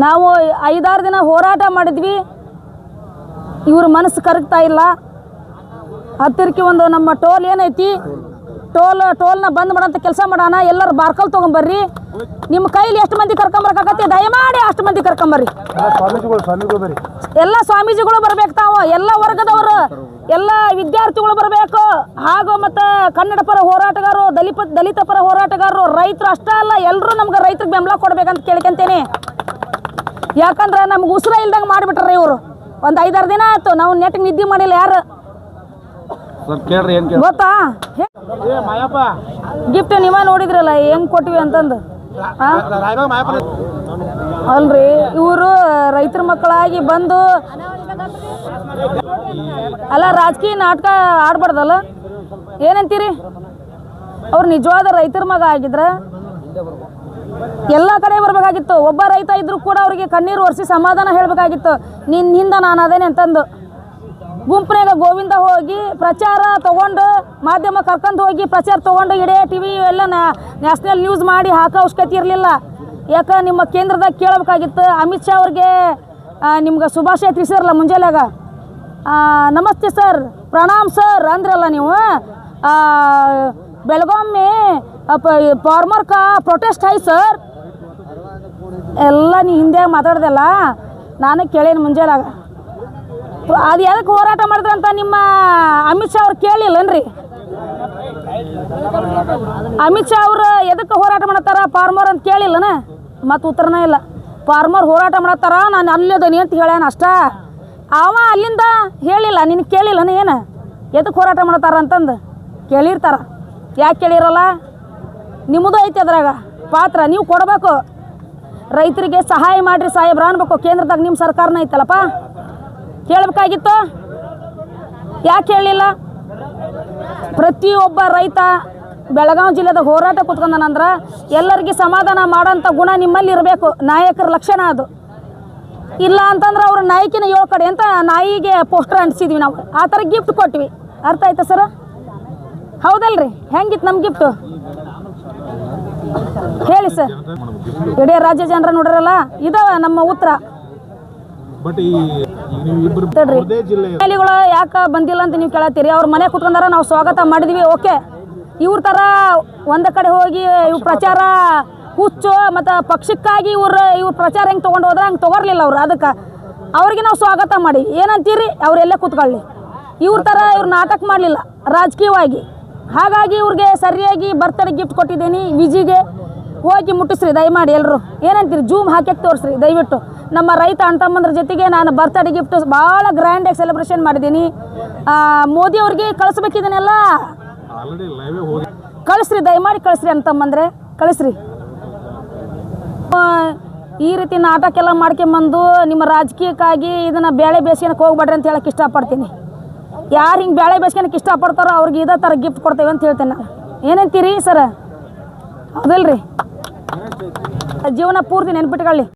ನಾವು ಐದಾರು ದಿನ ಹೋರಾಟ ಮಾಡಿದ್ವಿ. ಇವ್ರ ಮನಸ್ಸು ಕರಗ್ತಾ ಇಲ್ಲ. ಹತ್ತಿರಕ್ಕೆ ಒಂದು ನಮ್ಮ ಟೋಲ್ ಏನೈತಿ, ಟೋಲ್, ಟೋಲ್ನ ಬಂದ್ ಮಾಡೋಂಥ ಕೆಲಸ ಮಾಡೋಣ, ಎಲ್ಲರೂ ಬಾರ್ಕಲ್ ತೊಗೊಂಬರ್ರಿ. ನಿಮ್ಮ ಕೈಲಿ ಎಷ್ಟು ಮಂದಿ ಕರ್ಕೊಂಬರ್ಕಾಗತ್ತೆ ದಯಮಾಡಿ ಅಷ್ಟು ಮಂದಿ ಕರ್ಕೊಂಬರ್ರಿ. ಬರ್ರಿ ಎಲ್ಲ ಸ್ವಾಮೀಜಿಗಳು ಬರ್ಬೇಕು ತಾವು, ಎಲ್ಲ ವರ್ಗದವರು, ಎಲ್ಲ ವಿದ್ಯಾರ್ಥಿಗಳು ಬರಬೇಕು. ಹಾಗೂ ಮತ್ತು ಕನ್ನಡ ಪರ ಹೋರಾಟಗಾರರು ದಲಿತ ದಲಿತ ಪರ ಹೋರಾಟಗಾರರು, ರೈತರು ಅಷ್ಟೇ ಅಲ್ಲ, ಎಲ್ಲರೂ ನಮ್ಗೆ ರೈತರಿಗೆ ಬೆಂಬಲ ಕೊಡ್ಬೇಕಂತ ಕೇಳ್ಕೊಂತೇನೆ. ಯಾಕಂದ್ರೆ ನಮ್ಗೆ ಉಸಿರ ಇಲ್ದಂಗೆ ಮಾಡಿಬಿಟ್ರೆ ಇವರು. ಒಂದು ಐದಾರು ದಿನ ಆಯ್ತು ನಾವು ನೆಟ್ಟಿಗೆ ನಿದ್ದೆ ಮಾಡಿಲ್ಲ ಯಾರು? ಗೊತ್ತಾ? ಗಿಫ್ಟ್ ನೀವೇ ನೋಡಿದ್ರಲ್ಲ ಹೆಂಗ್ ಕೊಟ್ವಿ ಅಂತಂದು? ಅಲ್ರಿ ಇವರು ರೈತರ ಮಕ್ಕಳಾಗಿ ಬಂದು ಅಲ್ಲ ರಾಜಕೀಯ ನಾಟಕ ಆಡ್ಬಾರ್ದಲ್ಲ? ಏನಂತೀರಿ? ಅವ್ರು ನಿಜವಾದ ರೈತರ ಮಗ ಆಗಿದ್ರ? ಎಲ್ಲ ಕಡೆ ಬರಬೇಕಾಗಿತ್ತು. ಒಬ್ಬ ರೈತ ಇದ್ರು ಕೂಡ ಅವರಿಗೆ ಕಣ್ಣೀರು ಒರೆಸಿ ಸಮಾಧಾನ ಹೇಳಬೇಕಾಗಿತ್ತು. ನಿನ್ನಿಂದ ನಾನು ಅದೇನೆ ಅಂತಂದು. ಗುಂಪಿನಾಗ ಗೋವಿಂದ ಹೋಗಿ ಪ್ರಚಾರ ತಗೊಂಡು, ಮಾಧ್ಯಮ ಕರ್ಕೊಂಡು ಹೋಗಿ ಪ್ರಚಾರ ತಗೊಂಡು ಇಡೇ ಟಿ ವಿ ಎಲ್ಲ ನ್ಯಾಷನಲ್ ನ್ಯೂಸ್ ಮಾಡಿ ಹಾಕೋ ಅವಶ್ಯಕತೆ ಇರಲಿಲ್ಲ. ಯಾಕೆ ನಿಮ್ಮ ಕೇಂದ್ರದಾಗ ಕೇಳಬೇಕಾಗಿತ್ತು. ಅಮಿತ್ ಶಾ ಅವ್ರಿಗೆ ನಿಮ್ಗೆ ಶುಭಾಶಯ ತಿಳಿಸಿರಲ್ಲ ಮುಂಜಾನೆಯಾಗ ನಮಸ್ತೆ ಸರ್. ಪ್ರಣಾಮ್ ಸರ್ ಅಂದ್ರಲ್ಲ ನೀವು. ಆ, ಮೇ ಫಾರ್ಮರ್ ಕಾ ಪ್ರೊಟೆಸ್ಟ್ ಆಯ್ತು ಸರ್ ಎಲ್ಲ ನೀ ಹಿಂದೆ ಮಾತಾಡ್ದಲ್ಲ ನಾನು ಕೇಳೇನು ಮುಂಜಾನಾಗ ಅದು ಎದಕ್ಕೆ ಹೋರಾಟ ಮಾಡಿದ್ರಂತ ನಿಮ್ಮ ಅಮಿತ್ ಶಾ ಅವ್ರು ಕೇಳಿಲ್ಲನ್ರಿ. ಅಮಿತ್ ಶಾ ಅವ್ರು ಎದಕ್ಕೆ ಹೋರಾಟ ಮಾಡತ್ತಾರ ಫಾರ್ಮರ್ ಅಂತ ಕೇಳಿಲ್ಲನ? ಮತ್ತು ಉತ್ತರನೇ ಇಲ್ಲ. ಫಾರ್ಮರ್ ಹೋರಾಟ ಮಾಡತ್ತಾರ ನಾನು ಅಲ್ಲದನಿ ಅಂತ ಹೇಳ್ಯಾನ ಅಷ್ಟ. ಅವ ಅಲ್ಲಿಂದ ಹೇಳಿಲ್ಲ ನಿನಗೆ ಕೇಳಿಲ್ಲನ ಏನು? ಎದಕ್ಕೆ ಹೋರಾಟ ಮಾಡತ್ತಾರ ಅಂತಂದು ಕೇಳಿರ್ತಾರ. ಯಾಕೆ ಕೇಳಿರಲ್ಲ? ನಿಮ್ಮದು ಐತಿ ಅದ್ರಾಗ. ಪಾತ್ರ, ನೀವು ಕೊಡಬೇಕು. ರೈತರಿಗೆ ಸಹಾಯ ಮಾಡಿರಿ ಸಾಹೇಬ್ರ ಅನ್ಬೇಕು. ಕೇಂದ್ರದಾಗ ನಿಮ್ಮ ಸರ್ಕಾರನ ಐತಲ್ಲಪ್ಪ? ಕೇಳಬೇಕಾಗಿತ್ತು? ಯಾಕೆ ಹೇಳಲಿಲ್ಲ ಪ್ರತಿಯೊಬ್ಬ ರೈತ ಬೆಳಗಾವಿ ಜಿಲ್ಲೆದ ಹೋರಾಟ ಕುತ್ಕೊಂಡನಂದ್ರೆ ಎಲ್ಲರಿಗೆ ಸಮಾಧಾನ ಮಾಡೋಂಥ ಗುಣ ನಿಮ್ಮಲ್ಲಿ ಇರಬೇಕು. ನಾಯಕರ ಲಕ್ಷಣ ಅದು. ಇಲ್ಲ ಅಂತಂದ್ರೆ ಅವ್ರ ನಾಯಕಿನ ಏಳು ಕಡೆ ಅಂತ ನಾಯಿಗೆ ಪೋಸ್ಟರ್ ಅಂಟಿಸಿದ್ವಿ ನಾವು. ಆ ಥರ ಗಿಫ್ಟ್ ಕೊಟ್ವಿ. ಅರ್ಥ ಆಯ್ತಾ ಸರ ಹೌದಲ್ರಿ? ಹೆಂಗಿತ್ತು ನಮ್ಮ ಗಿಫ್ಟು ಹೇಳಿ ಸರ್ ಇಡೀ ರಾಜ್ಯ ಜನರ ನೋಡ್ರಲ್ಲ ಇದಾವ ನಮ್ಮ ಉತ್ತರ. ಜಿಲ್ಲೆ ಯಾಕೆ ಬಂದಿಲ್ಲ ಅಂತ ನೀವು ಕೇಳತ್ತೀರಿ? ಅವ್ರ ಮನೆ ಕುತ್ಕೊಂಡಾರ ನಾವು ಸ್ವಾಗತ ಮಾಡಿದ್ವಿ ಓಕೆ. ಇವ್ರ ಥರ ಒಂದ ಕಡೆ ಹೋಗಿ ಇವ್ ಪ್ರಚಾರ ಹುಚ್ಚು ಮತ್ತು ಪಕ್ಷಕ್ಕಾಗಿ ಇವ್ರ ಇವ್ರ ಪ್ರಚಾರ ಹೆಂಗೆ ತಗೊಂಡು ಹೋದ್ರೆ ಹಂಗೆ ತೊಗೊರ್ಲಿಲ್ಲ ಅವ್ರು. ಅದಕ್ಕೆ ಅವ್ರಿಗೆ ನಾವು ಸ್ವಾಗತ ಮಾಡಿ. ಏನಂತೀರಿ? ಅವರೆಲ್ಲೇ ಕೂತ್ಕೊಳ್ಳಿ. ಇವ್ರ ಥರ ಇವ್ರು ನಾಟಕ ಮಾಡಲಿಲ್ಲ ರಾಜಕೀಯವಾಗಿ. ಹಾಗಾಗಿ ಇವ್ರಿಗೆ ಸರಿಯಾಗಿ ಬರ್ತಡೇ ಗಿಫ್ಟ್ ಕೊಟ್ಟಿದ್ದೀನಿ. ವಿಜಿಗೆ ಹೋಗಿ ಮುಟ್ಟಿಸ್ರಿ ದಯಮಾಡಿ ಎಲ್ಲರೂ ಏನಂತೀರಿ? ಜೂಮ್ ಹಾಕಿ ತೋರಿಸ್ರಿ ದಯವಿಟ್ಟು. ನಮ್ಮ ರೈತ ಅಣ್ಣತಮ್ಮಂದ್ರ ಜೊತೆಗೆ ನಾನು ಬರ್ತಡೇ ಗಿಫ್ಟ್ ಭಾಳ ಗ್ರ್ಯಾಂಡಾಗಿ ಸೆಲೆಬ್ರೇಷನ್ ಮಾಡಿದ್ದೀನಿ. ಮೋದಿ ಅವ್ರಿಗೆ ಕಳಿಸ್ಬೇಕಿದನ್ನೆಲ್ಲ ಕಳಿಸ್ರಿ ದಯಮಾಡಿ ಕಳಿಸ್ರಿ ಅಂತಮ್ಮಂದ್ರೆ ಕಳಿಸ್ರಿ. ಈ ರೀತಿ ನಾಟಕ ಎಲ್ಲ ಮಾಡ್ಕೊಂಬಂದು ನಿಮ್ಮ ರಾಜಕೀಯಕ್ಕಾಗಿ ಇದನ್ನು ಬೇಳೆ ಬೇಸಿಗೆನಕ್ಕೆ ಹೋಗ್ಬೇಡ್ರಿ ಅಂತ ಹೇಳಕ್ಕೆ ಇಷ್ಟಪಡ್ತೀನಿ. ಯಾರು ಹಿಂಗೆ ಬೇಳೆ ಬೇಸ್ಕೊಳಕ್ಕೆ ಇಷ್ಟಪಡ್ತಾರೋ ಅವ್ರಿಗೆ ಇದೇ ಥರ ಗಿಫ್ಟ್ ಕೊಡ್ತೇವೆ ಅಂತ ಹೇಳ್ತೇನೆ ನಾನು. ಏನಂತೀರಿ ಸರ? ಹೌದಲ್ರಿ? ಜೀವನ ಪೂರ್ತಿ ನೆನ್ಪಿಟ್ಕೊಳ್ಳಿ.